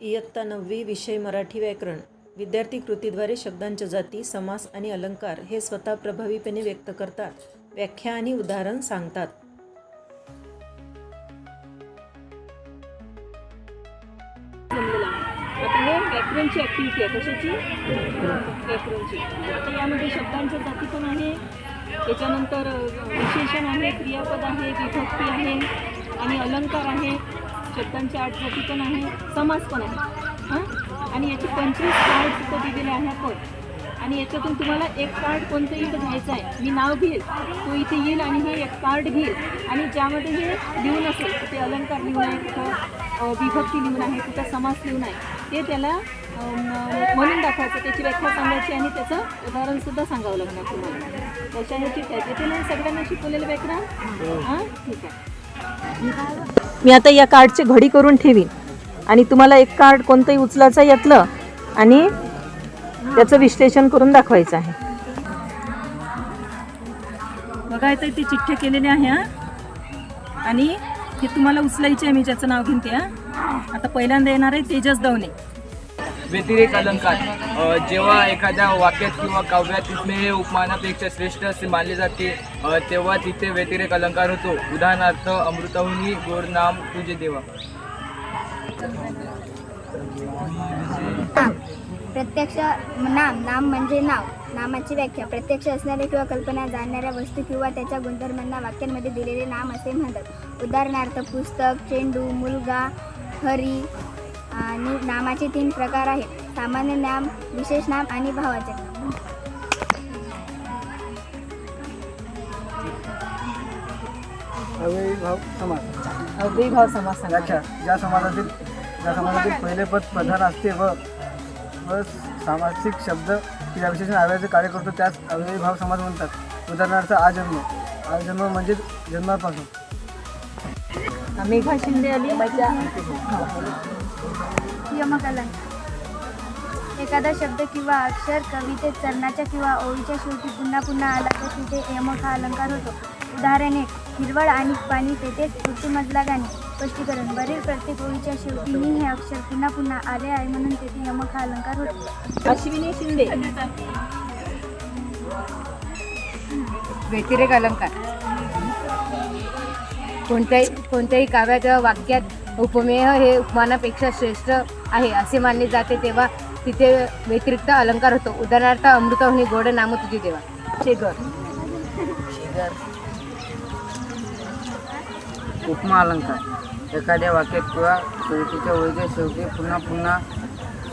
इयत्ता नववी विषय मराठी व्याकरण. विद्यार्थी कृतीद्वारे शब्दांच्या जाती समास आणि अलंकार हे स्वतः प्रभावीपणे व्यक्त करतात. व्याख्या आणि उदाहरण सांगतात. व्याकरणची ॲक्टिव्हिटी आहे. कशाची? व्याकरणची. आता यामध्ये शब्दांच्या जाती पण आहे. त्याच्यानंतर विशेषण आहे क्रियापद आहे विभक्ती आहे आणि अलंकार आहे. शब्दांच्या आठ जाती पण आहे समास पण आहे. हां? आणि याचे पंचवीस कार्ड सुद्धा दिलेले आहे आपण. आणि याच्यातून तुम्हाला एक कार्ड कोणतंही इथं घ्यायचं आहे. मी नाव घेईल तो इथे येईल आणि हे एक कार्ड घेईल. आणि ज्यामध्ये हे लिहून असेल ते अलंकार लिहून आहे कुठं विभक्ती लिहून आहे कुठं समास लिहून आहे ते त्याला म्हणून दाखवायचं. त्याची व्याख्या सांगायची आणि त्याचं उदाहरणसुद्धा सांगावं लागणार तुम्हाला. ह्याची त्याचे सगळ्यांना शिकवलेलं व्याकरण? हां? ठीक आहे. मी आता या कार्डची घडी करून ठेवीन. आणि तुम्हाला एक कार्ड कोणतंही उचलायचं यातलं आणि त्याचं विश्लेषण करून दाखवायचं आहे. बघा इथे ते चिठ्ठ्या केलेल्या आहे आणि हे तुम्हाला उचलायचे आहे मी ज्याचं नाव घेते आता पहिल्यांदा येणार आहे तेजस दवणे. व्यतिरेक अलंकार. जेव्हा एखाद्या वाक्यात किंवा काव्यात तिथले हे उपमानापेक्षा श्रेष्ठ असे मानले जाते तेव्हा तिथे व्यतिरेक अलंकार होतो. उदाहरणार्थ अमृताहुनी गोड नाम तुझे देवा. प्रत्यक्ष नाम नाम म्हणजे नाव. नामाची व्याख्या. प्रत्यक्ष असणाऱ्या किंवा कल्पना जाणणाऱ्या वस्तू किंवा त्याच्या गुणधर्मांना वाक्यांमध्ये दिलेले नाम असे म्हणतात. उदाहरणार्थ पुस्तक चेंडू मुलगा हरी आणि नामाचे तीन प्रकार आहेत. सामान्य नाम विशेष नाम आणि भावाचे. नाम समास. अव्ययभाव समास ज्या समाजातील ज्या समाजातील पहिले पद प्रधान असते व व सामासिक शब्द या विशेषण आव्याचे कार्य करतो त्यास अव्ययभाव समास म्हणतात. उदाहरणार्थ आजन्म. आजन्म म्हणजे जन्मापासून. मेघा शिंदे आली यमकलन एखादा शब्द किंवा अक्षर कवितेत चरणाच्या किंवा ओळीच्या शेवटी पुन्हा पुन्हा आला तर तिथे यमक हा अलंकार होतो. उदाहरण एक हिरवळ आणि पाणी तेथेच ऋतूमधला गाणे स्पष्टीकरण. वरील प्रत्येक ओळीच्या शेवटी मी हे अक्षर पुन्हा पुन्हा आले आहे म्हणून तेथे यमक हा अलंकार होतो. अश्विनी शिंदे. व्यतिरेक अलंकार. कोणत्याही कोणत्याही काव्यात किंवा वाक्यात उपमेय हे उपमानापेक्षा श्रेष्ठ आहे असे मानले जाते तेव्हा तिथे व्यतिरिक्त अलंकार होतो. उदाहरणार्थ अमृताहुनी गोड नाम तुझी देवा. शेगर. उपमा अलंकार. एखाद्या वाक्यात किंवा कवितेच्या ओळीच्या शेवटी पुन्हा पुन्हा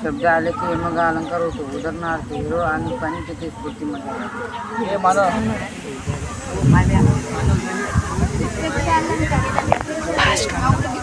शब्द आले की मग अलंकार होतो. उदाहरणार्थ हिरो आणि पाणी तिथे स्फूर्तीमध्ये हे मानव. उदाहरण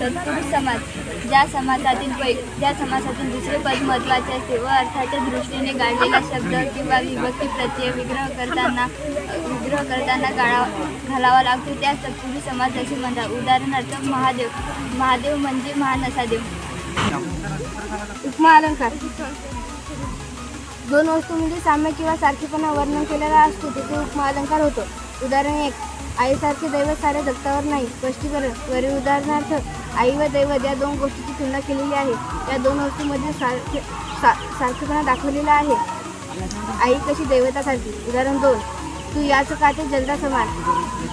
तत्पुरुष समाज ज्या समाजातील पै ज्या समाजातील दुसरे पद महत्त्वाचे असते व अर्थाच्या दृष्टीने गाळलेला शब्द किंवा विभक्ती प्रत्यय विग्रह करताना विग्रह करताना गाळा घालावा लागतो त्यास तत्पुरुष समाज असे म्हणतात उदाहरणार्थ महादेव महादेव म्हणजे महान असा देव उपमा अलंकार. दोन वस्तूंमध्ये साम्य किंवा सारखेपणा वर्णन केलेला असतो तिथे उपमा अलंकार होतो. उदाहरण एक आईसारखे दैवत साऱ्या जगतावर नाही. स्पष्टीकरण वरील उदाहरणार्थ आई व दैवत या दोन गोष्टीची तुलना केलेली आहे. या दोन वस्तूंमध्ये सारखे सा सारखेपणा दाखवलेला आहे. आई कशी दैवतासारखी. उदाहरण दोन. तू याच काते जलदा समान.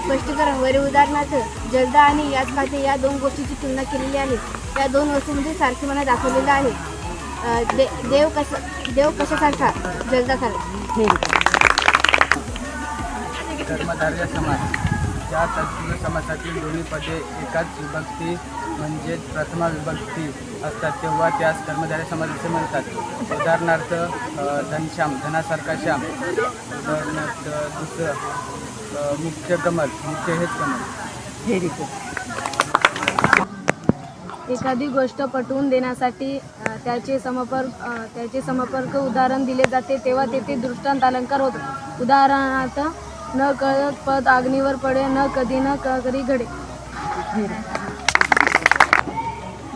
स्पष्टीकरण वरील उदाहरणार्थ जलदा आणि याच काते या दोन गोष्टीची तुलना केलेली आहे. या दोन वस्तूंमध्ये सारखेपणा दाखवलेला आहे. दे देव कसा देव कशासारखा? जलदासारखा. धर्मधार्य समाज. ज्या तत्व समासातील दोन्ही पदे एकाच विभक्ती म्हणजेच प्रथमा विभक्ती असतात तेव्हा त्यास कर्मधार्य समाज असे म्हणतात. उदाहरणार्थ धनश्याम धनासारखा श्याम. उदाहरणार्थ दुसरं मुख्य कमल. मुख्य हेच कमल. हे एखादी गोष्ट पटवून देण्यासाठी त्याचे समपर्क त्याचे समपर्क उदाहरण दिले जाते तेव्हा तेथे दृष्टांत अलंकार होतो. उदाहरणार्थ न कळत पद अग्नीवर पडे न कधी न क- कधी घडे.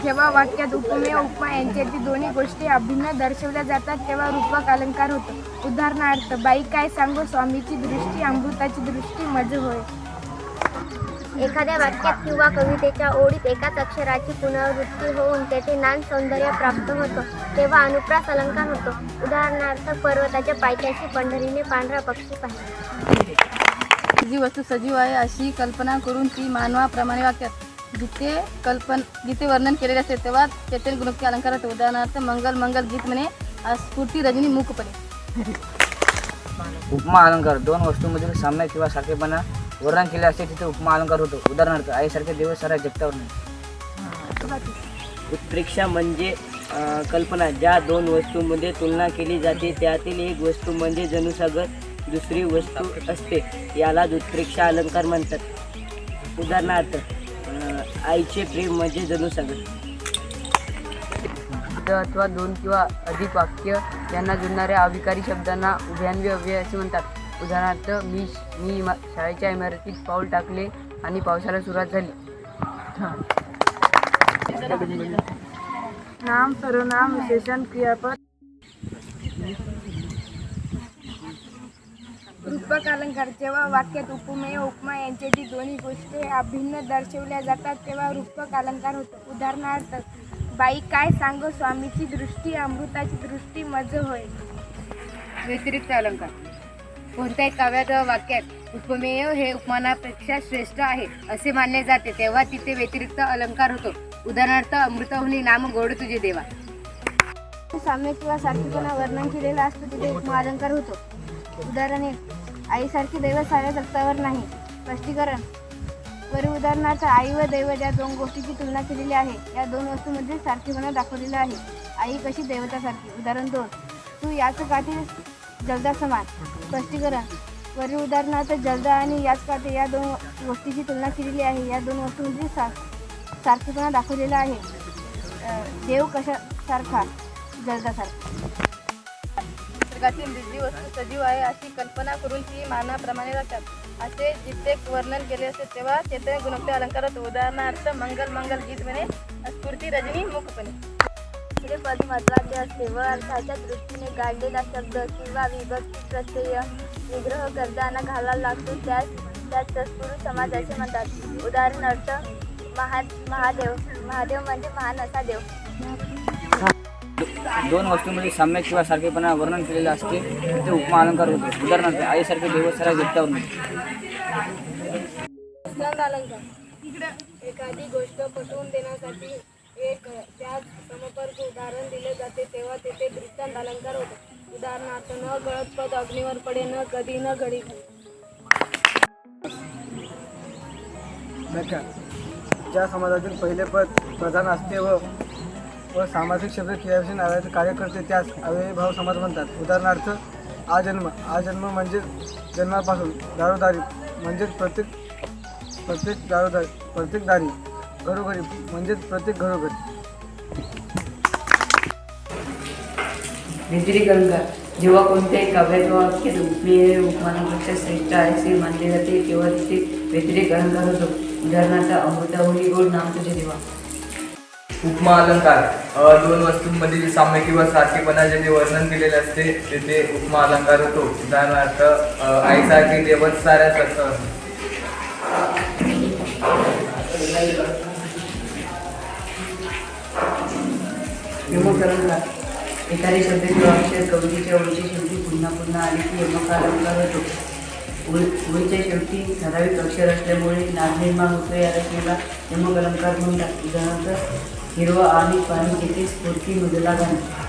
जेव्हा वाक्यात उपमेय उपमा यांच्यातील दोन्ही गोष्टी अभिन्न दर्शवल्या जातात तेव्हा रूपक अलंकार होतो. उदाहरणार्थ बाई काय सांगू स्वामीची दृष्टी अमृताची दृष्टी मज होय. एखाद्या वाक्यात किंवा कवितेच्या ओळीत एकाच अक्षराची पुनरावृत्ती होऊन त्याचे नान सौंदर्य प्राप्त होतं तेव्हा अनुप्रास अलंकार होतो. उदाहरणार्थ पर्वताच्या पायथ्याशी पंढरीने पांढरा पक्षी पाहिला. जी वस्तू सजीव आहे अशी कल्पना करून ती मानवाप्रमाणे वाक्यात जिथे कल्पन जिथे वर्णन केलेले असते तेव्हा त्यातील गुणोक्ती अलंकार होते. उदाहरणार्थ मंगल मंगल गीत म्हणे स्फूर्ती रजनी मुखपणे उपमा अलंकार दोन वस्तूंमधील साम्य किंवा सारखेपणा वर्णन केले असते तिथे उपमा अलंकार होतो. उदाहरणार्थ आईसारखे दिवस सारा जगतावर नाही. उत्प्रेक्षा म्हणजे कल्पना. ज्या दोन वस्तूंमध्ये तुलना केली जाते त्यातील एक वस्तू म्हणजे जनुसागर दुसरी वस्तू असते. याला उत्प्रेक्षा अलंकार म्हणतात. उदाहरणार्थ आईचे प्रेम म्हणजे जनुसागर. शब्द अथवा दोन किंवा अधिक वाक्य यांना जोडणाऱ्या अविकारी शब्दांना उभयान्वी अव्यय असे म्हणतात. उदाहरणार्थ मी मी इमा शाळेच्या इमारतीत पाऊल टाकले आणि पावसाला सुरुवात झाली. नाम सर्वनाम विशेषण क्रियापद. रूपक अलंकार जेव्हा वाक्यात उपमेय उपमा यांच्यातील दोन्ही गोष्टी अभिन्न दर्शवल्या जातात तेव्हा रूपक अलंकार होतो. उदाहरणार्थ बाई काय सांग स्वामीची दृष्टी अमृताची दृष्टी मज होय. व्यतिरिक्त अलंकार. कोणत्याही काव्यात व वाक्यात उपमेय हे उपमानापेक्षा श्रेष्ठ आहे असे मानले जाते. तेव्हा तिथे व्यतिरिक्त अलंकार होतो. उदाहरणार्थ अमृतहुनी नाम गोड तुझे देवा. साम्य किंवा सारखीपणा वर्णन केलेला असतो तिथे उपमा अलंकार होतो. उदाहरणे आईसारखी दैव साऱ्या जगतावर नाही. स्पष्टीकरण वरील उदाहरणार्थ आई व दैव या दोन गोष्टीची तुलना केलेली आहे या दोन वस्तूंमध्ये सारखीपणा दाखवलेला आहे. आई कशी देवतासारखी. उदाहरण दोन तू याच काठी जगदा समान स्पष्टीकरण वरील उदाहरणार्थ जलदा आणि याच काठी या दोन गोष्टीची तुलना केलेली आहे. या दोन वस्तूंमध्ये म्हणजे सा सारखेपणा दाखवलेला आहे. देव कशा सारखा जलदासारखा निसर्गातील जी वस्तू सजीव आहे अशी कल्पना करून ती मानाप्रमाणे राहतात. असे जिथे वर्णन केले असते तेव्हा चेतन गुणोक्ती अलंकारात उदाहरणार्थ मंगल मंगल गीत म्हणे स्फूर्ती रजनी मुखपणे. दुसरे पद महत्त्वाचे असते व अर्थाच्या दृष्टीने काढलेला शब्द किंवा विभक्ती प्रत्यय विग्रह करताना घालावा लागतो. त्यास त्यास तत्पुरुष समाज असे म्हणतात. उदाहरणार्थ महा महादेव. महादेव म्हणजे महान असा देव. दोन वस्तूंमध्ये साम्य किंवा सारखेपणा वर्णन केलेले असते तिथे उपमा अलंकार होतो. उदाहरणार्थ आईसारखे दिवस सारा अलंकार एखादी गोष्ट पटवून देण्यासाठी एक त्या समपर्क उदाहरण दिले जाते तेव्हा तेथे दृष्टांत अलंकार होतो. उदाहरणार्थ न गळत पद अग्नीवर पडे न कधी न घडी. व्याख्या ज्या समाजातील पहिले पद प्रधान असते व व सामाजिक शब्द क्रियाविषयी नावाचे कार्य करते त्यास अव्ययीभाव समाज म्हणतात. उदाहरणार्थ आजन्म आजन्म म्हणजे जन्मापासून दारोदारी. म्हणजेच प्रत्येक प्रत्येक दारोदारी प्रत्येक दारी. घरोघरी म्हणजेच प्रत्येक घरोघरी. अलंकार जेव्हा कोणत्याही काव्यात वा वाक्यात उपमेय उपमानापेक्षा श्रेष्ठ आहे असे मानले जाते तेव्हा तिथे व्यतिरिक अलंकार होतो. उदाहरणार्थ अमृताहुनी गोड नाम तुझे देवा. उपमा अलंकार दोन वस्तूंमधील साम्य किंवा सारखेपणा जेथे वर्णन केलेले असते तेथे उपमा अलंकार होतो. उदाहरणार्थ आईसारखी देवत साऱ्या जगतावर यमक अलंकार एखादी शब्द किंवा अक्षर कवितेच्या ओळीच्या शेवटी पुन्हा पुन्हा आले की यमकारंगा अलंकार होतो. ओळी ओळीच्या शेवटी ठराविक अक्षर असल्यामुळे नाद निर्माण होतो या रचनेला यमक अलंकार म्हणतात उदाहरणार्थ हिरवा आणि पाणी येथे स्फूर्ती मधला घालणे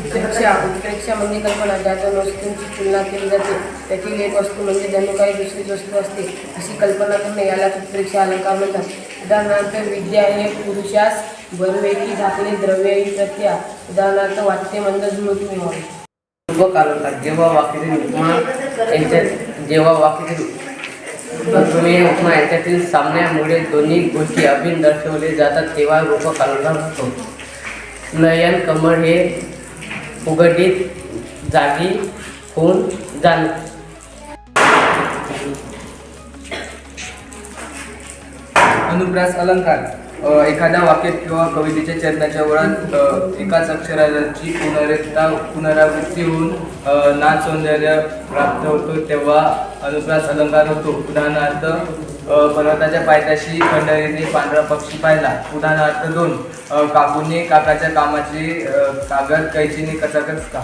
उत्प्रेक्षा उत्प्रेक्षा म्हणजे कल्पना ज्या दोन वस्तूंची तुलना केली जाते त्यातील एक वस्तू म्हणजे जणू काही दुसरी वस्तू असते अशी कल्पना करणे याला उत्प्रेक्षा अलंकार म्हणतात. उदाहरणार्थ विद्या हे पुरुषास बरवेकी झाकले द्रव्य ही प्रत्या उदाहरणार्थ वाक्य मंद झुळूक अलंकार जेव्हा वाक्यातील उपमा यांच्यात जेव्हा वाक्यातील तुम्ही उपमा यांच्यातील सामन्यामुळे दोन्ही गोष्टी अभिन्न दर्शवले जातात तेव्हा रूपक अलंकार होतो. नयन कमळ हे उघडीत जागी होऊन जाण अनुप्रास अलंकार एखाद्या वाक्यात किंवा कवितेच्या चरणाच्या वळात एकाच अक्षराची पुनरेता पुनरावृत्ती होऊन नाच सौंदर्य प्राप्त होतो तेव्हा अनुप्रास अलंकार होतो. उदाहरणार्थ पर्वताच्या पायथ्याशी पंढरीने पांढरा पक्षी पाहिला. उदाहरणार्थ दोन काकूने काकाच्या कामाची कागद कैचीने कचाकच का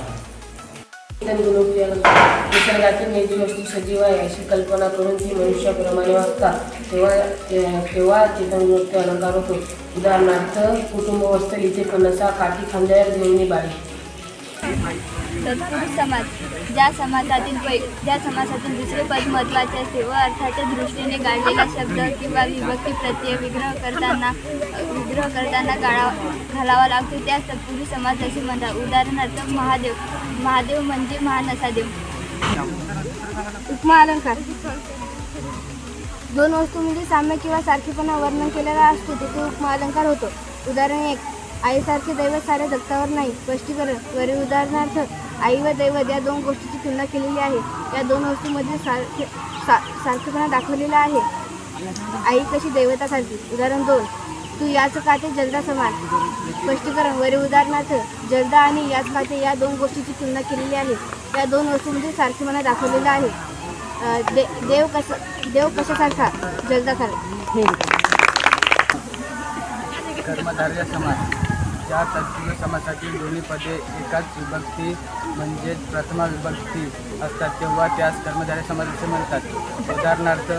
निसर्गातील निधी वस्तू सजीव आहे अशी कल्पना करून ती मनुष्याप्रमाणे वागतात तेव्हा तेव्हा तेव्हा नृत्य अलंकार होतो. उदाहरणार्थ कुटुंब वस्तू इथे फणसा काठी खांद्यावर घेऊन बाळी तत्पुरुष समाज ज्या समाजातील पै ज्या समाजातील दुसरे पद महत्त्वाचे असते व अर्थाच्या दृष्टीने गाळलेला शब्द किंवा विभक्ती प्रत्यय विग्रह करताना विग्रह करताना गाळा घालावा लागतो. त्यास तत्पुरुष समाज असे म्हणतात. उदाहरणार्थ महादेव महादेव म्हणजे महान असा देव उपमा अलंकार. दोन वस्तूंमध्ये साम्य किंवा सारखेपणा वर्णन केलेला असतो तिथे उपमा अलंकार होतो. उदाहरण एक आईसारखे दैवत साऱ्या जगतावर नाही. स्पष्टीकरण वरील उदाहरणार्थ आई व दैवत या दोन गोष्टीची तुलना केलेली आहे. या दोन वस्तूमध्ये सारखे सा सारखेपणा दाखवलेला आहे. आई कशी दैवतासारखी उदाहरण दोन. तू याच खाते जलदा समान. स्पष्टीकरण वरील उदाहरणार्थ जलदा आणि याच खाते या दोन गोष्टीची तुलना केलेली आहे. या दोन वस्तूमध्ये सारखेपणा दाखवलेला आहे. दे देव कसा देव कशासारखा? जलदासारखा. कर्मधार्य ज्या तत्पुरुष समासातील दोन्ही पदे एकाच विभक्ती म्हणजेच प्रथमा विभक्ती असतात तेव्हा त्यास कर्मधार्य समास असे म्हणतात. उदाहरणार्थ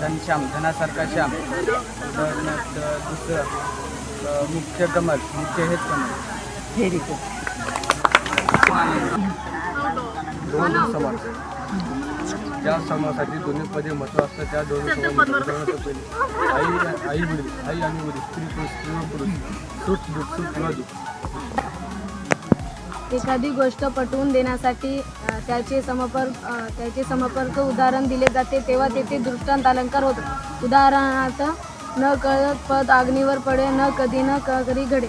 धनश्याम धनासारखा श्याम. उदाहरणार्थ दुसरं मुख्य कमल मुख्य हेच कमल. दोन समास ज्या समासाची दोन्ही पदे महत्त्व असतात त्या दोन समास उदाहरणार्थ पहिले. आई आई वडील. आई आणि वडील. स्त्री पुरुष स्त्री व पुरुष. सुख दुःख सुख किंवा दुःख. एखादी गोष्ट पटवून देण्यासाठी त्याचे समपर अ, त्याचे समपर्क उदाहरण दिले जाते तेव्हा तेथे दृष्टांत अलंकार होतो. उदाहरणार्थ न कळत पद अग्नीवर पडे न कधी न कधी घडे.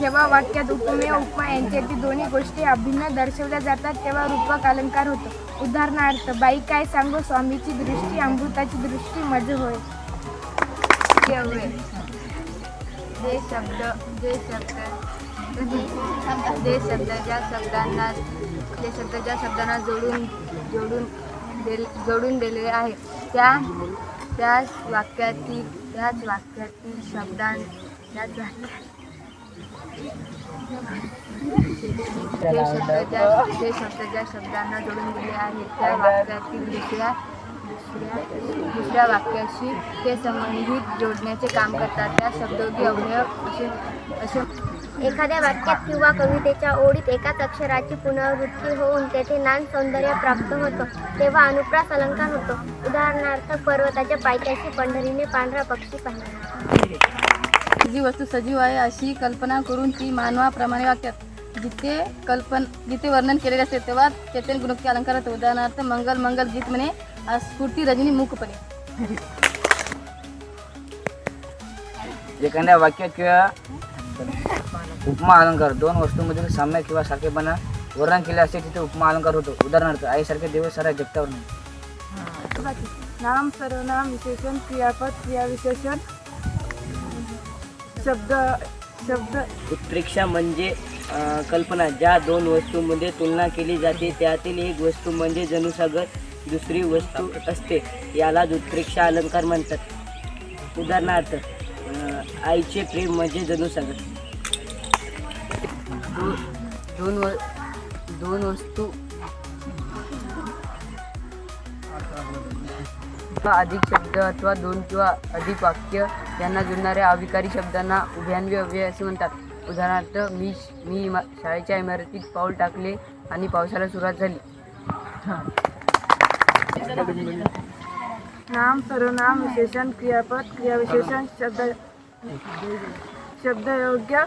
जेव्हा वाक्यात उपमेय उपमा यांच्यातील दोन्ही गोष्टी अभिन्न दर्शवल्या जातात तेव्हा रूपक अलंकार होतो. उदाहरणार्थ बाई काय सांगू स्वामीची दृष्टी अमृताची दृष्टी मज होय. जे शब्द जे शब्द जे शब्द ज्या शब्दांना जे शब्द ज्या शब्दांना जोडून जोडून दिल जोडून दिलेले आहे त्या त्याच वाक्यातील त्याच वाक्यातील शब्दां त्याच वाक्यात जे शब्द ज्या जे शब्द ज्या शब्दांना जोडून दिले आहेत त्या वाक्यातील दुसऱ्या दुसऱ्या दुसऱ्या वाक्याशी ते संबंधित जोडण्याचे काम करतात. त्या शब्दोगी अवयव असे असे एखाद्या वाक्यात किंवा कवितेच्या ओळीत एकाच अक्षराची पुनरावृत्ती होऊन तेथे नान सौंदर्य प्राप्त होतं. तेव्हा अनुप्रास अलंकार होतो. उदाहरणार्थ पर्वताच्या पायथ्याशी पंढरीने पांढरा पक्षी पाहिला. जी वस्तू सजीव आहे अशी कल्पना करून ती मानवाप्रमाणे वाक्यात जिथे कल्पन जिथे वर्णन केलेले असते. तेव्हा चेतन गुणोक्ती अलंकार होतो उदाहरणार्थ मंगल मंगल गीत म्हणे स्फूर्ती रजनी मुखपणे एखाद्या वाक्य किंवा उपमा अलंकार दोन वस्तूंमधील साम्य किंवा सारखेपणा वर्णन केले असते तिथे उपमा अलंकार होतो. उदाहरणार्थ आईसारखे दिवस साऱ्या जगतावर नाही. नाम सर्वनाम विशेषण क्रियापद क्रियाविशेषण शब्द शब्द. उत्प्रेक्षा म्हणजे अ, कल्पना. ज्या दोन वस्तूंमध्ये तुलना केली जाते त्यातील एक वस्तू म्हणजे जनुसागत दुसरी वस्तू असते. यालाच उत्प्रेक्षा अलंकार म्हणतात. उदाहरणार्थ अ, आईचे प्रेम म्हणजे जनुसागर. दोन व दोन वस्तू अधिक शब्द अथवा दोन किंवा अधिक वाक्य यांना जुळणाऱ्या अविकारी शब्दांना उभयान्वी अव्यय असे म्हणतात. उदाहरणार्थ मी मी इमा शाळेच्या इमारतीत पाऊल टाकले आणि पावसाला सुरुवात झाली. नाम सर्वनाम विशेषण क्रियापद क्रियाविशेषण शब्द शब्दयोग्य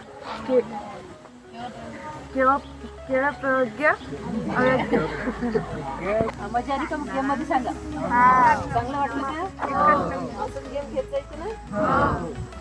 के केव्हा केवळ प्रयोग्य अयोग्य. मजा आली का सांगा. हा. चांगलं वाटलं का? गेम घेत जायचं ना?